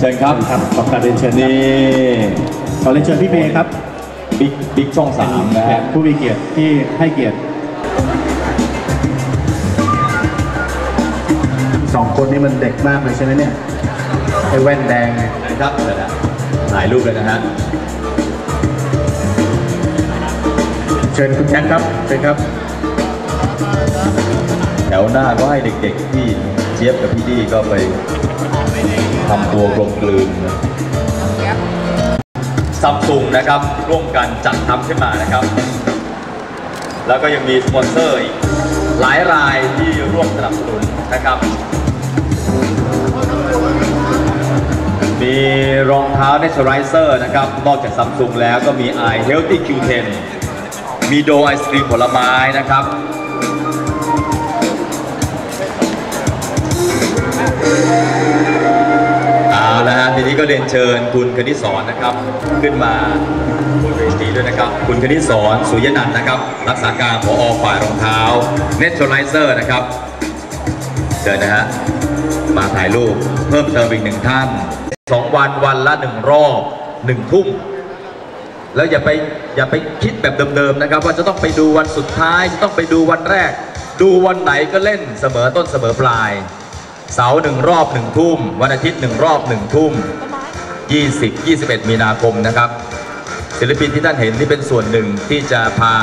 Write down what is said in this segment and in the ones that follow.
เชิญครับครับขอบการเรียนเชิญครับนี่ขอเรียนเชิญพี่เมย์ครับบิ๊กบิ๊กช่องสามนะแขฮะกผู้มีเกียรติที่ให้เกียรติสองคนนี้มันเด็กมากเลยใช่ไหมเนี่ยไอ้แว่นแดงเนี่ยนะครับเดี๋ยวนะถ่ายรูปเลยนะฮะเชิญคุณแจ็คครับเชิญครับแถวหน้าก็ให้เด็กๆที่เจี๊ยบกับพี่ดีก็ไป ทำตัวกลมกลืนซัมซุงนะครับร่วมกันจัดทำขึ้นมานะครับ แล้วก็ยังมีสปอนเซอร์อีกหลายรายที่ร่วมสนับสนุนนะครับ มีรองเท้า Naturalizer นะครับ นอกจากซัมซุงแล้วก็มี i Healthy Q10 มีโดไอศครีมผลไม้นะครับเอาละฮะ ทีนี้ก็เรียนเชิญคุณคณิสอนนะครับ ขึ้นมาบนเวทีด้วยนะครับ คุณคณิสอนสุยนันท์นะครับ รักษาการผอฝ่ายรองเท้า Naturalizer นะครับเชิญนะฮะมาถ่ายรูปเพิ่มเติมอีกหนึ่งท่านสองวันวันละหนึ่งรอบหนึ่งทุ่มแล้วอย่าไปอย่าไปคิดแบบเดิมๆนะครับ ว่าจะต้องไปดูวันสุดท้ายจะต้องไปดูวันแรก ดูวันไหนก็เล่นเสมอต้นเสมอปลาย เสาร์หนึ่งรอบหนึ่งทุ่ม วันอาทิตย์หนึ่งรอบหนึ่งทุ่ม 20 21 มีนาคมนะครับ ศิลปินที่ท่านเห็นนี่เป็นส่วนหนึ่งที่จะพา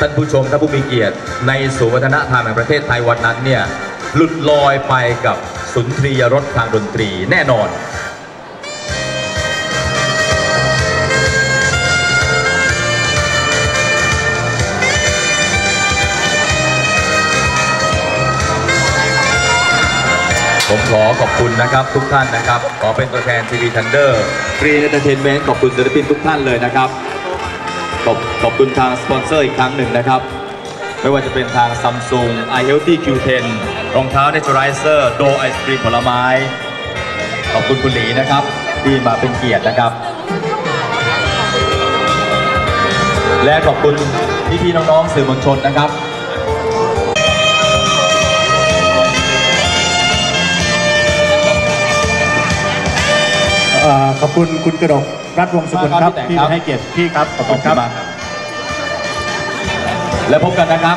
ท่านผู้ชมท่านผู้มีเกียรติ ในศูนย์วัฒนธรรมแห่งประเทศไทยวันนั้นเนี่ยหลุดลอยไปกับสุนทรียรสทางดนตรีแน่นอน คุณนะครับทุกท่านนะครับ ขอเป็นตัวแทนทีวีทันเดอร์ฟรีเอนเตอร์เทนเมนต์ขอบคุณศิลปินทุกท่านเลยนะครับ ขอบขอบคุณทางสปอนเซอร์อีกครั้งหนึ่งนะครับ ไม่ว่าจะเป็นทาง Samsung i Healthy Q10 รองเท้า Naturalizer โดไอศครีมผลไม้ ขอบคุณคุณหลีนะครับ ที่มาเป็นเกียรตินะครับ และขอบคุณพี่ๆน้องๆสื่อมวลชนนะครับ ขอบคุณคุณกระดกรัฐวงศ์สกุลครับขอบคุณที่ครับให้เกียรติพี่ครับขอบคุณครับมากและพบกันนะครับ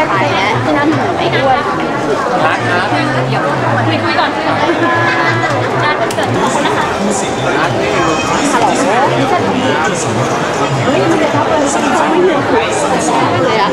ก้ไขแล้วที่นั่นหนูไม่อ้วนร้านะเดี๋ยวคุยคุยก่อนคุยก่อนร้านเกิดขอบคุณนะคะฮัลโหลนี่จะเฮ้ยมันจะทับเลยไม่เหนื่อยเลยอะ